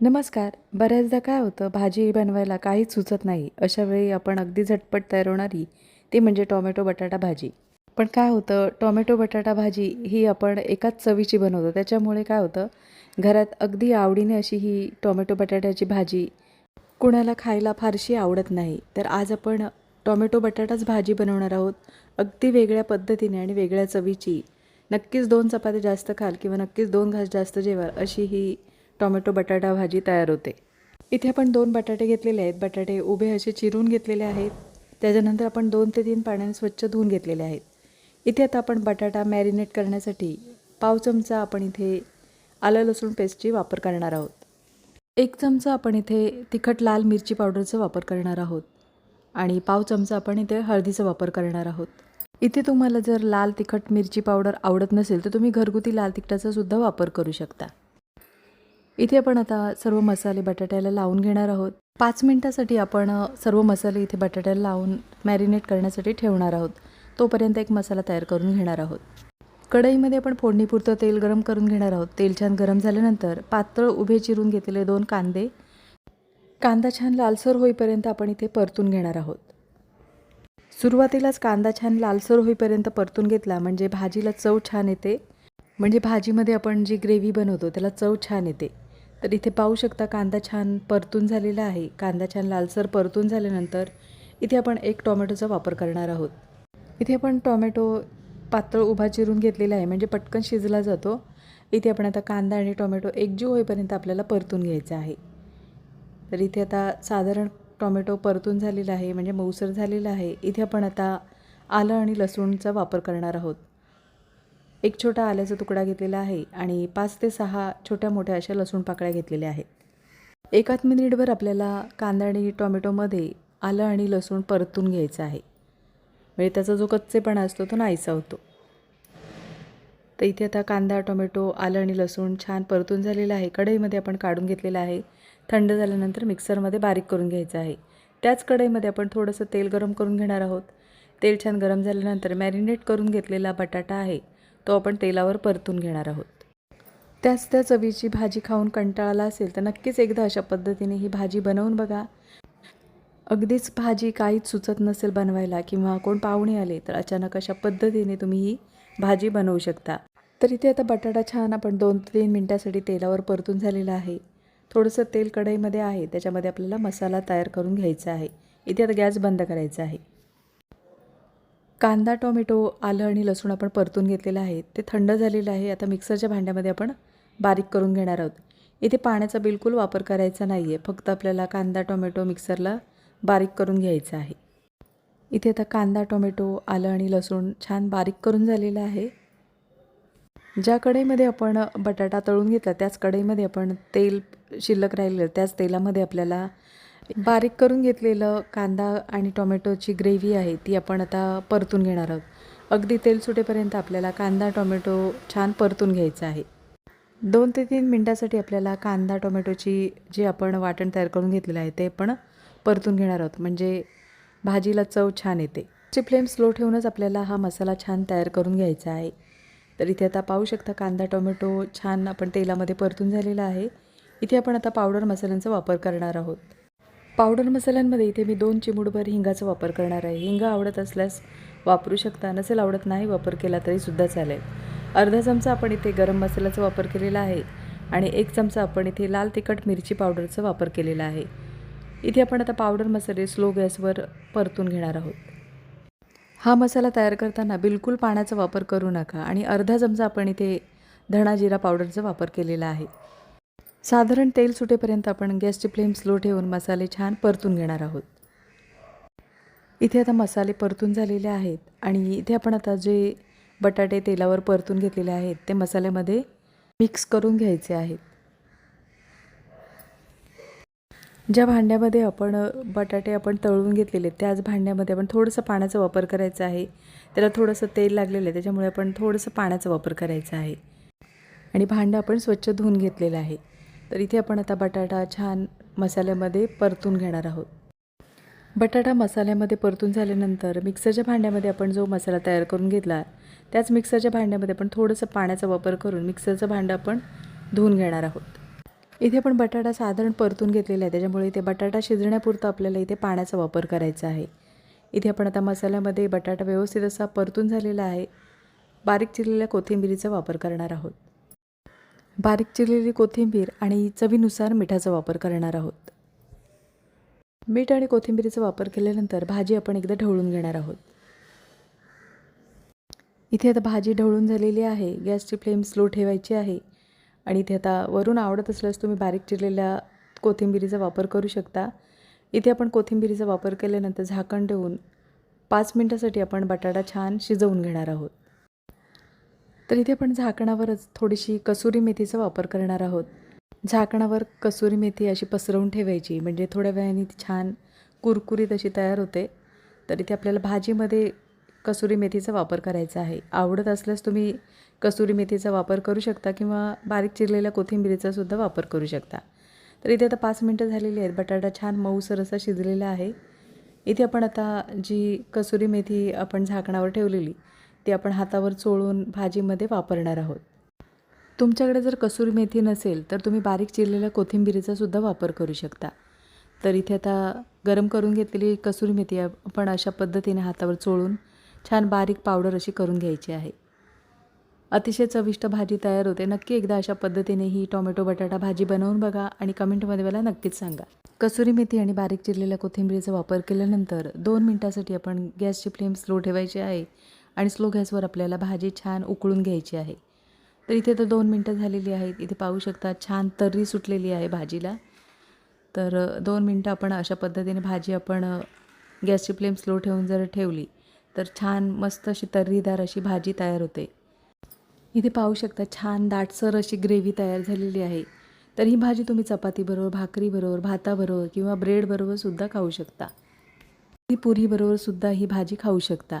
नमस्कार. बऱ्याचदा काय होतं भाजी बनवायला काहीच सुचत नाही. अशा वेळी आपण अगदी झटपट तयार होणारी ती म्हणजे टोमॅटो बटाटा भाजी. पण काय होतं टोमॅटो बटाटा भाजी ही आपण एकाच चवीची बनवतो. त्याच्यामुळे काय होतं घरात अगदी आवडीने अशी ही टोमॅटो बटाट्याची भाजी कुणाला खायला फारशी आवडत नाही. तर आज आपण टोमॅटो बटाटाच भाजी बनवणार आहोत. अगदी वेगळ्या पद्धतीने आणि वेगळ्या चवीची. नक्कीच दोन चपात्या जास्त खाल किंवा नक्कीच दोन घास जास्त जेवाल अशी ही टॉमॅटो बटाटा भाजी तयार होते. इथे आपण दोन बटाटे घेतलेले आहेत. बटाटे उभे असे चिरून घेतलेले आहेत. त्याच्यानंतर आपण दोन ते तीन पाण्याने स्वच्छ धुवून घेतलेले आहेत. इथे आता आपण बटाटा मॅरिनेट करण्यासाठी पाव चमचा आपण इथे आलं लसूण पेस्टची वापर करणार आहोत. एक चमचा आपण इथे तिखट लाल मिरची पावडरचा वापर करणार आहोत. आणि पाव चमचा आपण इथे हळदीचा वापर करणार आहोत. इथे तुम्हाला जर लाल तिखट मिरची पावडर आवडत नसेल तर तुम्ही घरगुती लाल तिखटाचा सुद्धा वापर करू शकता. इथे आपण आता सर्व मसाले बटाट्याला लावून घेणार आहोत. पाच मिनटासाठी आपण सर्व मसाले इथे बटाट्याला लावून मॅरिनेट करण्यासाठी ठेवणार आहोत. तोपर्यंत एक मसाला तयार करून घेणार आहोत. कढईमध्ये आपण फोडणीपुरतं तेल गरम करून घेणार आहोत. तेल छान गरम झाल्यानंतर पातळ उभे चिरून घेतलेले दोन कांदे. कांदा छान लालसर होईपर्यंत आपण इथे परतून घेणार आहोत. सुरुवातीलाच कांदा छान लालसर होईपर्यंत परतून घेतला म्हणजे भाजीला चव छान येते. म्हणजे भाजीमध्ये आपण जी ग्रेव्ही बनवतो त्याला चव छान येते. तर इथे पाहू शकता कांदा छान परतून झालेला आहे. कांदा छान लालसर परतून झाल्यानंतर इथे आपण एक टोमॅटोचा वापर करणार आहोत. इथे आपण टोमॅटो पातळ उभा चिरून घेतलेला आहे. म्हणजे पटकन शिजला जातो. इथे आपण आता कांदा आणि टोमॅटो एकजीव होईपर्यंत आपल्याला परतून घ्यायचा आहे. तर इथे आता साधारण टोमॅटो परतून झालेला आहे. म्हणजे मऊसर झालेला आहे. इथे आपण आता आलं आणि लसूणचा वापर करणार आहोत. एक छोटा आल्याचा तुकडा घेतलेला आहे आणि पाच ते सहा छोट्या मोठ्या अशा लसूण पाकळ्या घेतलेल्या आहेत. एकाच मिनिटभर आपल्याला कांदा आणि टोमॅटोमध्ये आलं आणि लसूण परतून घ्यायचं आहे. म्हणजे त्याचा जो कच्चेपणा असतो तो नाहीसा होतो. तर इथे आता कांदा टोमॅटो आलं आणि लसूण छान परतून झालेलं आहे. कढईमध्ये आपण काढून घेतलेलं आहे. थंड झाल्यानंतर मिक्सरमध्ये बारीक करून घ्यायचं आहे. त्याच कढईमध्ये आपण थोडंसं तेल गरम करून घेणार आहोत. तेल छान गरम झाल्यानंतर मॅरिनेट करून घेतलेला बटाटा आहे. तो आपण तेलावर परतून घेणार आहोत. त्याच त्या चवीची भाजी खाऊन कंटाळाला असेल तर नक्कीच एकदा अशा पद्धतीने ही भाजी बनवून बघा. अगदीच भाजी काहीच सुचत नसेल बनवायला किंवा कोण पाहुणे आले तर अचानक अशा पद्धतीने तुम्ही ही भाजी बनवू शकता. तर इथे आता बटाटा छान आपण दोन ते तीन मिनटासाठी तेलावर परतून झालेला आहे. थोडंसं तेल कढईमध्ये आहे त्याच्यामध्ये आपल्याला मसाला तयार करून घ्यायचा आहे. इथे आता गॅस बंद करायचा आहे. कांदा टोमॅटो आलं आणि लसूण आपण परतून घेतलेलं आहे. ते थंड झालेलं आहे. आता मिक्सरच्या भांड्यामध्ये आपण बारीक करून घेणार आहोत. इथे पाण्याचा बिलकुल वापर करायचा नाही आहे फक्त आपल्याला कांदा टोमॅटो मिक्सरला बारीक करून घ्यायचा आहे. इथे आता कांदा टोमॅटो आलं आणि लसूण छान बारीक करून झालेलं आहे. ज्या कढईमध्ये आपण बटाटा तळून घेतला त्याच कढईमध्ये आपण तेल शिल्लक राहिलेलं त्याच तेलामध्ये आपल्याला बारीक करून घेतलेलं कांदा आणि टोमॅटोची ग्रेव्ही आहे ती आपण आता परतून घेणार आहोत. अगदी तेल सुटेपर्यंत आपल्याला कांदा टोमॅटो छान परतून घ्यायचा आहे. दोन ते तीन मिनटासाठी आपल्याला कांदा टोमॅटोची जे आपण वाटण तयार करून घेतलेलं आहे ते पण परतून घेणार आहोत. म्हणजे भाजीला चव छान येते. ची फ्लेम स्लो ठेवूनच आपल्याला हा मसाला छान तयार करून घ्यायचा आहे. तर इथे आता पाहू शकता कांदा टोमॅटो छान आपण तेलामध्ये परतून झालेला आहे. इथे आपण आता पावडर मसाल्यांचा वापर करणार आहोत. पावडर मसाल्यांमध्ये इथे मी दोन चिमूडभर हिंगाचा वापर करणार आहे. हिंग आवडत असल्यास वापरू शकता. नसेल आवडत नाही वापर केला तरीसुद्धा चालेल. अर्धा चमचा आपण इथे गरम मसाल्याचा वापर केलेला आहे आणि एक चमचा आपण इथे लाल तिखट मिरची पावडरचा वापर केलेला आहे. इथे आपण आता पावडर मसाले स्लो गॅसवर परतून घेणार आहोत. हा मसाला तयार करताना बिलकुल पाण्याचा वापर करू नका आणि अर्धा चमचा आपण इथे धणा जिरा पावडरचा वापर केलेला आहे. साधारण तेल सुटेपर्यंत आपण गॅसची फ्लेम स्लो ठेवून मसाले छान परतून घेणार आहोत. इथे आता मसाले परतून झालेले आहेत आणि इथे आपण आता जे बटाटे तेलावर परतून घेतलेले आहेत ते मसाल्यामध्ये मिक्स करून घ्यायचे आहेत. ज्या भांड्यामध्ये आपण बटाटे आपण तळून घेतलेले त्याच भांड्यामध्ये आपण थोडंसं पाण्याचा वापर करायचा आहे. त्याला थोडंसं तेल लागलेलं आहे त्याच्यामुळे आपण थोडंसं पाण्याचा वापर करायचा आहे. आणि भांडं आपण स्वच्छ धुवून घेतलेलं आहे. तर इथे आपण आता बटाटा छान मसाल्यामध्ये परतून घेणार आहोत. बटाटा मसाल्यामध्ये परतून झाल्यानंतर मिक्सरच्या भांड्यामध्ये आपण जो मसाला तयार करून घेतला त्याच मिक्सरच्या भांड्यामध्ये आपण थोडंसं पाण्याचा वापर करून मिक्सरचं भांडं आपण धुवून घेणार आहोत. इथे आपण बटाटा साधारण परतून घेतलेला आहे त्याच्यामुळे इथे बटाटा शिजण्यापुरतं आपल्याला इथे पाण्याचा वापर करायचा आहे. इथे आपण आता मसाल्यामध्ये बटाटा व्यवस्थित असा परतून झालेला आहे. बारीक चिरलेल्या कोथिंबिरीचा वापर करणार आहोत. बारीक चिरलेली कोथिंबीर आणि चवीनुसार मिठाचा वापर करणार आहोत. मीठ आणि कोथिंबीरीचा वापर केल्यानंतर भाजी आपण एकदा ढवळून घेणार आहोत. इथे आता भाजी ढवळून झालेली आहे. गॅसची फ्लेम स्लो ठेवायची आहे. आणि इथे आता वरून आवडत असल्यास तुम्ही बारीक चिरलेल्या कोथिंबीरीचा वापर करू शकता. इथे आपण कोथिंबीरीचा वापर केल्यानंतर झाकण ठेवून पाच मिनटासाठी आपण बटाटा छान शिजवून घेणार आहोत. तर इथे आपण झाकणावरच थोडीशी कसुरी मेथीचा वापर करणार आहोत. झाकणावर कसुरी मेथी अशी पसरवून ठेवायची. म्हणजे थोड्या वेळाने ती छान कुरकुरीत अशी तयार होते. तर इथे आपल्याला भाजीमध्ये कसुरी मेथीचा वापर करायचा आहे. आवडत असल्यास तुम्ही कसुरी मेथीचा वापर करू शकता किंवा बारीक चिरलेल्या कोथिंबिरीचा सुद्धा वापर करू शकता. तर इथे आता पाच मिनटं झालेली आहेत. बटाटा छान मऊसर असा शिजलेला आहे. इथे आपण आता जी कसुरी मेथी आपण झाकणावर ठेवलेली ती आपण हातावर चोळून भाजीमध्ये वापरणार आहोत. तुमच्याकडे जर कसुरी मेथी नसेल तर तुम्ही बारीक चिरलेल्या कोथिंबिरीचा सुद्धा वापर करू शकता. तर इथे आता गरम करून घेतलेली कसुरी मेथी आपण अशा पद्धतीने हातावर चोळून छान बारीक पावडर अशी करून घ्यायची आहे. अतिशय चविष्ट भाजी तयार होते. नक्की एकदा अशा पद्धतीने ही टोमॅटो बटाटा भाजी बनवून बघा आणि कमेंटमध्ये मला नक्कीच सांगा. कसुरी मेथी आणि बारीक चिरलेल्या कोथिंबीरीचा वापर केल्यानंतर दोन मिनटासाठी आपण गॅसची फ्लेम स्लो ठेवायची आहे. आणि स्लो गॅसवर आपल्याला भाजी छान उकळून घ्यायची आहे. तर इथे तर दोन मिनटं झालेली आहेत. इथे पाहू शकता छान तर्री सुटलेली आहे भाजीला. तर दोन मिनटं आपण अशा पद्धतीने भाजी आपण गॅसची फ्लेम स्लो ठेवून जर ठेवली तर छान मस्त अशी तर्रीदार अशी भाजी तयार होते. इथे पाहू शकता छान दाटसर अशी ग्रेव्ही तयार झालेली आहे. तर ही भाजी तुम्ही चपातीबरोबर भाकरीबरोबर भाताबरोबर किंवा ब्रेडबरोबर सुद्धा खाऊ शकता. ती पुरीबरोबर सुद्धा ही भाजी खाऊ शकता.